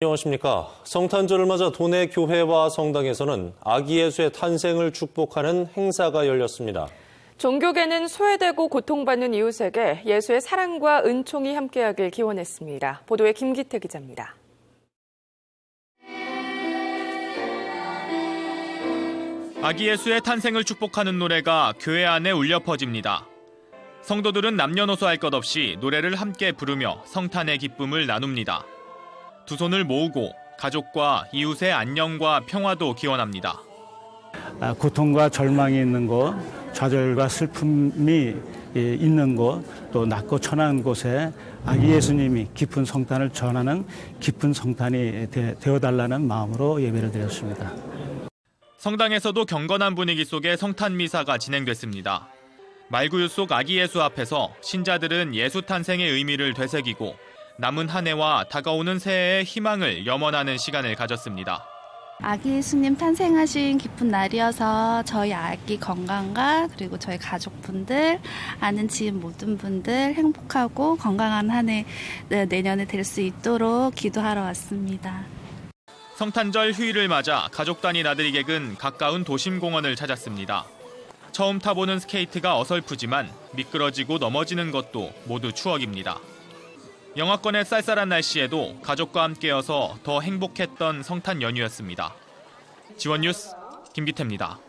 안녕하십니까. 성탄절을 맞아 도내 교회와 성당에서는 아기 예수의 탄생을 축복하는 행사가 열렸습니다. 종교계는 소외되고 고통받는 이웃에게 예수의 사랑과 은총이 함께하길 기원했습니다. 보도에 김기태 기자입니다. 아기 예수의 탄생을 축복하는 노래가 교회 안에 울려 퍼집니다. 성도들은 남녀노소 할 것 없이 노래를 함께 부르며 성탄의 기쁨을 나눕니다. 두 손을 모으고 가족과 이웃의 안녕과 평화도 기원합니다. 아, 고통과 절망이 있는 곳, 좌절과 슬픔이 예, 있는 곳, 또 낮고 천한 곳에 아기 예수님이 깊은 성탄을 전하는 깊은 성탄이 되, 되어 달라는 마음으로 예배를 드렸습니다. 성당에서도 경건한 분위기 속에 성탄 미사가 진행됐습니다. 말구유 속 아기 예수 앞에서 신자들은 예수 탄생의 의미를 되새기고 남은 한 해와 다가오는 새해의 희망을 염원하는 시간을 가졌습니다. 아기 예수님 탄생하신 기쁜 날이어서 저희 아기 건강과 그리고 저희 가족분들, 아는 지인 모든 분들 행복하고 건강한 한 해 내년에 될 수 있도록 기도하러 왔습니다. 성탄절 휴일을 맞아 가족 단위 나들이 객은 가까운 도심 공원을 찾았습니다. 처음 타보는 스케이트가 어설프지만 미끄러지고 넘어지는 것도 모두 추억입니다. 영하권의 쌀쌀한 날씨에도 가족과 함께여서 더 행복했던 성탄 연휴였습니다. 지원 뉴스 김기태입니다.